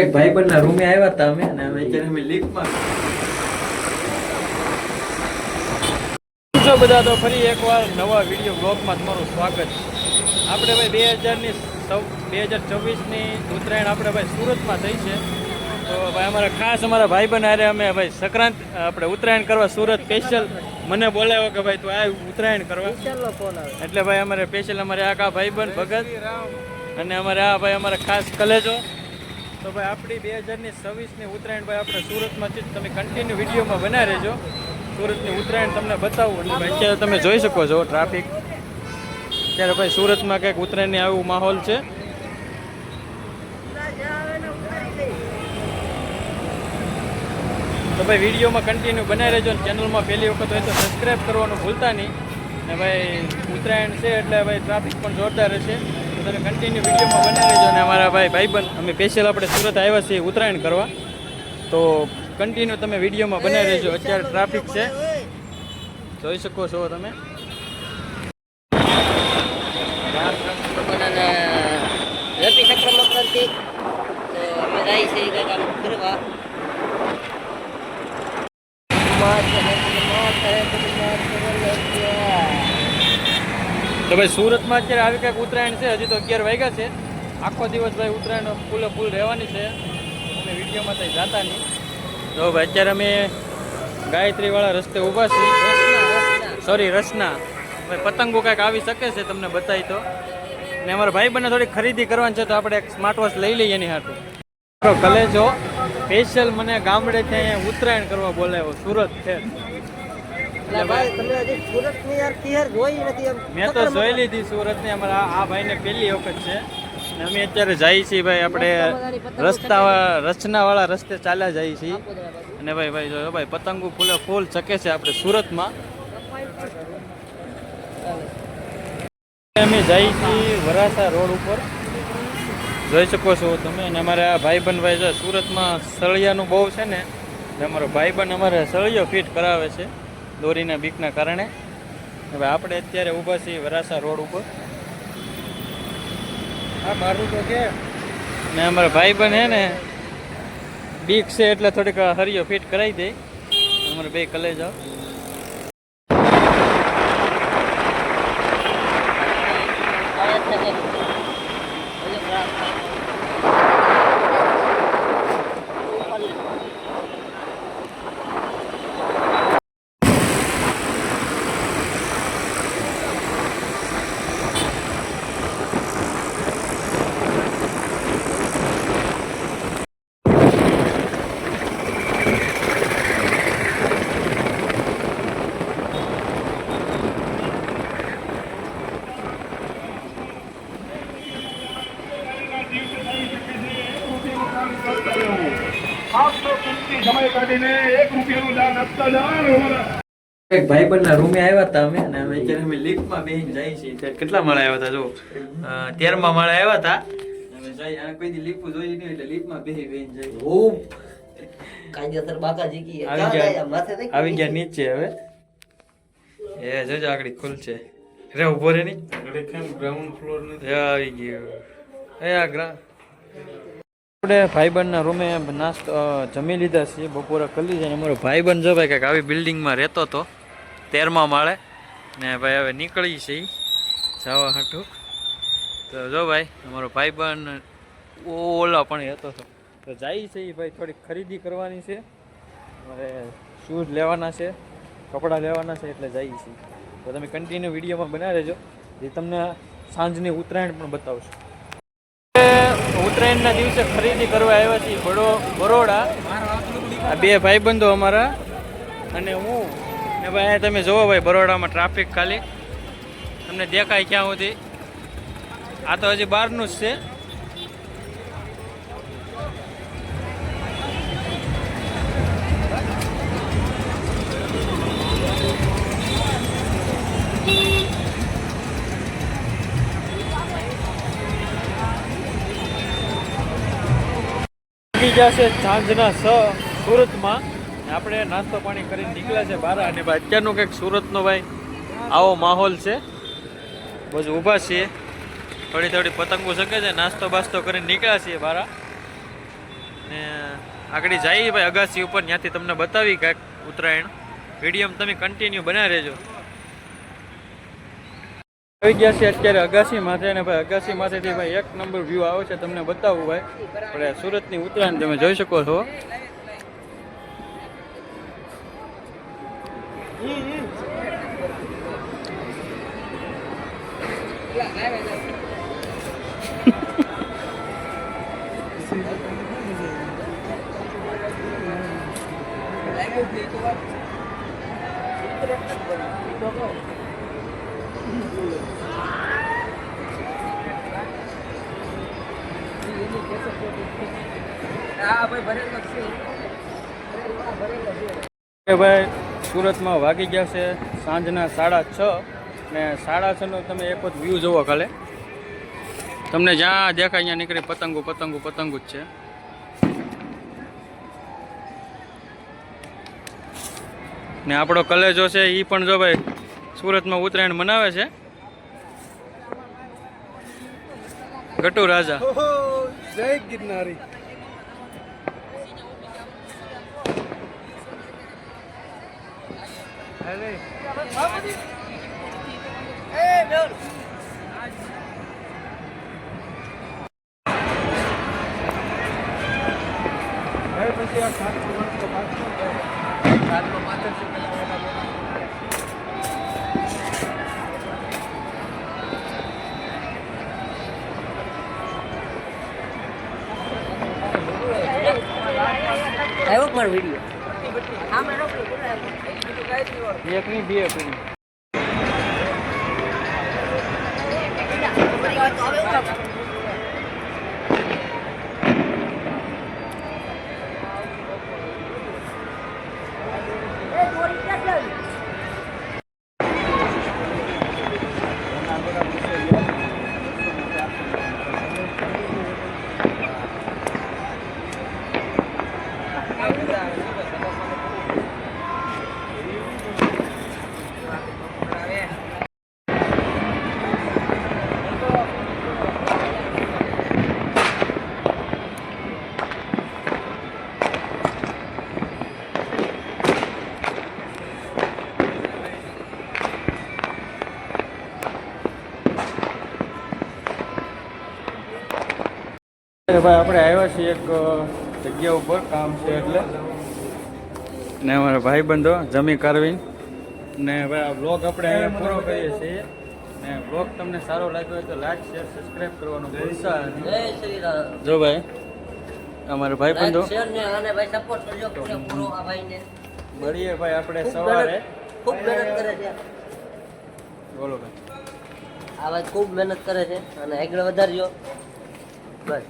એક ભાઈબંધના રૂમે આવ્યા હતા અમે અને અમે અત્યારે અમે લીફમાં છો બધા? તો ફરી એકવાર નવા વીડિયો બ્લોગમાં તમારું સ્વાગત છે. આપણે ભાઈ બે હજારની બે હજાર ચોવીસની ઉત્તરાયણ આપણે ભાઈ સુરતમાં થઈ છે. તો ભાઈ અમારા ખાસ અમારા ભાઈ બન આરે અમે ભાઈ સંક્રાંત આપણે ઉત્તરાયણ કરવા સુરત સ્પેશિયલ મને બોલાવ્યો કે ભાઈ તું આ ઉત્તરાયણ કરવા. એટલે ભાઈ અમારે સ્પેશિયલ અમારે આ કા બન ભગત અને અમારે આ ભાઈ અમારા ખાસ કલેજો. તો ભાઈ આપણી બે હજારની છવ્વીસની ઉત્તરાયણ ભાઈ આપણે સુરતમાં છે તમે કન્ટિન્યુ વિડીયોમાં બના રહેજો. સુરતની ઉત્તરાયણ તમને બતાવું. એટલે અત્યારે તમે જોઈ શકો છો ટ્રાફિક અત્યારે ભાઈ સુરતમાં કંઈક ઉત્તરાયણની આવું માહોલ છે. તો ભાઈ વિડીયોમાં કન્ટિન્યુ બનાવી રહેજો અને ચેનલમાં પહેલી વખત હોય તો સબસ્ક્રાઈબ કરવાનું ભૂલતા નહીં. ને ભાઈ ઉત્તરાયણ છે એટલે ભાઈ ટ્રાફિક પણ જોરદાર રહેશે તો તમે કન્ટિન્યુ વિડીયોમાં બનાવી રહેજો અને અમારા ભાઈ ભાઈબંધ, અમે સ્પેશિયલ આપણે સુરત આવ્યા છીએ ઉત્તરાયણ કરવા. તો કન્ટિન્યુ તમે વિડીયોમાં બનાવી રહેજો અત્યારે ટ્રાફિક છે. જોઈ શકો છો તમે લોકોને રવિ સંક્રમણ કરતી તો અમે જાય છે એ કંઈક આમ ફરવા તો ભાઈ સુરતમાં અત્યારે આવી કંઈક ઉત્તરાયણ છે? હજી તો અગિયાર વાગ્યા છે. આખો દિવસ ભાઈ ઉત્તરાયણ ફૂલે ફૂલ રહેવાની છે. અમે વિડીયોમાં કંઈ જાતા નહીં. તો ભાઈ, અત્યારે અમે ગાયત્રીવાળા રસ્તે ઊભા છીએ. સોરી રસના. ભાઈ, પતંગો કાંઈક આવી શકે છે તમને બતાવી તો. ને અમારા ભાઈ બંને થોડી ખરીદી કરવાની છે તો આપણે એક સ્માર્ટ વોચ લઈ લઈએ એની હાટું કલેજો સ્પેશિયલ મને ગામડેથી અહીંયા ઉત્તરાયણ કરવા બોલાવ્યો, સુરત છે. મેં તો જોઈ લીધી સુરતની અમારા આ ભાઈને પહેલી વખત છે. ને અમે અત્યારે જઈએ છીએ ભાઈ આપણે રસ્તા રચનાવાળા રસ્તે ચાલ્યા જઈએ છીએ. અને ભાઈ ભાઈ જો ભાઈ પતંગો ફૂલે ફૂલ ચકે છે આપણે સુરતમાં. અમે જઈએ છીએ વરાસા રોડ ઉપર. જોઈ શકો છો તમે અને અમારે આ ભાઈબંધ ભાઈ છે સુરતમાં સળિયાનું બહુ છે ને અમારો ભાઈબંધ અમારે સળિયો ફિટ કરાવે છે. દોરીના બીકના કારણે. હવે આપણે અત્યારે ઊભા છીએ વરાસા રોડ ઉપર. હા મારું તો કે. ને અમારા ભાઈબંધ હે ને બીક છે એટલે થોડીક હરિયો ફિટ કરાવી દે. અમારે બે કલે જાઓ આપનો કિંમતી સમય કાઢીને એક રૂપિયાનું દાન આપતા જાઓ એક ભાઈબંધના રૂમે આવ્યા હતા અમે અને અમે અત્યારે અમે લિફ્ટમાં જઈએ છીએ. ત્યારે કેટલા માળા આવ્યા હતા જો? અ, માળા માળે આવ્યા હતા. અમે જઈએ અને કોઈ દી લીપું જોઈ નહીં એટલે લીફ્ટમાં બેસી બેહીને જઈએ. ઓ કાયદેસર બાકાજી કી. આવી ગયા. આવી ગયા નીચે હવે. એ જોજો આગળ ખુલ છે. રે ઊભો રે નહીં ગ્રાઉન્ડ ફ્લોરની આવી ગયો. એ આ ગ્રા આપણે ભાઈબંધના રૂમે નાસ્તો જમી લીધા છીએ, બપોરે કરી છે. અને અમારો ભાઈબંધ જો ભાઈ કંઈક આવી બિલ્ડિંગમાં રહેતો હતો તેરમા માળે. ને ભાઈ હવે નીકળી છે જવા હાટું. તો જો ભાઈ, અમારો ભાઈબંધ ઓલા પણ રહેતો હતો. તો જાય છે ભાઈ થોડીક ખરીદી કરવાની છે. મારે શૂઝ લેવાના છે, કપડાં લેવાના છે, એટલે જઈએ છીએ તો તમે કન્ટિન્યુ વિડીયોમાં બનાવી રહેજો જે તમને સાંજની ઉત્તરાયણ પણ બતાવશું. ઉત્તરાયણના દિવસે ખરીદી કરવા આવ્યા છીએ બડો બરોડા. આ બે ભાઈબંધો અમારા. અને હું. ને ભાઈ તમે જોવો ભાઈ, બરોડામાં ટ્રાફિક ખાલી. તમને દેખાય ક્યાં સુધી? આ તો હજી બહારનું જ છે. વાગી છે સાંજના સ સુરતમાં. આપણે નાસ્તો પાણી કરીને નીકળ્યા છે બહાર. અને ભાઈ, અત્યારનું કંઈક સુરતનો ભાઈ આવો માહોલ છે. બધું ઊભા છીએ. થોડી થોડી પતંગો શકે છે. નાસ્તો બાસ્તો કરીને નીકળ્યા છીએ બહાર. ને આગળ જઈએ ભાઈ અગાસી ઉપર. ત્યાંથી તમને બતાવી કાંઈક ઉત્તરાયણ. વીડિયો તમે કન્ટિન્યુ બનાવી રહેજો. આવી ગયા છે અત્યારે અગાસી માથે અને ભાઈ અગાસી માથેથી ભાઈ એક નંબર વ્યૂ આવે છે તમને બતાવું ભાઈ આપણે સુરતની ઉત્તરાયણ તમે જોઈ શકો છો કે ભાઈ સુરતમાં વાગી ગયા છે સાંજના સાડા છ ને સાડા છનો તમે એક વખત વ્યૂ જોવો ખાલે. તમને જ્યાં દેખાય અહીંયા નીકળી પતંગો પતંગો પતંગો જ છે. ને આપણો કલેજો છે એ પણ જો ભાઈ સુરતમાં ઉત્તરાયણ મનાવે છે. ગટુ રાજા. જય ગિરનારી. પછી આ વર્ષ તો પાછળ પણ વીડિયો એક ની બે ભાઈ આપણે આવ્યા છીએ એક જગ્યા ઉપર કામ છે એટલે. ને અમારા ભાઈ બંધો જમી કરવી. ને ભાઈ આ બ્લોગ આપણે પૂરો કરીએ છીએ. ને બ્લોગ તમને સારો લાગ્યો હોય તો લાઈક શેર સબસ્ક્રાઈબ કરવાનું ભૂલશો નહીં. જય શ્રી રામ. જો ભાઈ અમારા ભાઈ બંધો લાઈક, શેર ને અને ભાઈ સપોર્ટ કરજો પૂરેપૂરો આ ભાઈને. મળીએ ભાઈ આપણે સવારે. ખૂબ મહેનત કરે છે. બોલો ભાઈ. આ ભાઈ ખૂબ મહેનત કરે છે અને આગળ વધારજો. બસ.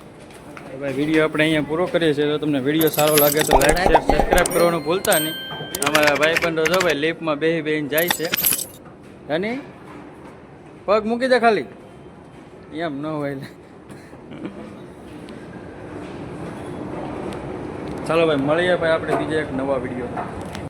ભાઈ વીડિયો આપણે અહીંયા પૂરો કરીએ છીએ. તો તમને વીડિયો સારો લાગે તો લાઈક શેર સબસ્ક્રાઈબ કરવાનું ભૂલતા નહીં. અમારા ભાઈ બંધો જો ભાઈ લિફ્ટમાં બેહી બેહીને જાય છે. અને પગ મૂકી દે ખાલી. એમ ન હોય ચાલો ભાઈ, મળીએ ભાઈ, આપણે બીજા એક નવા વીડિયો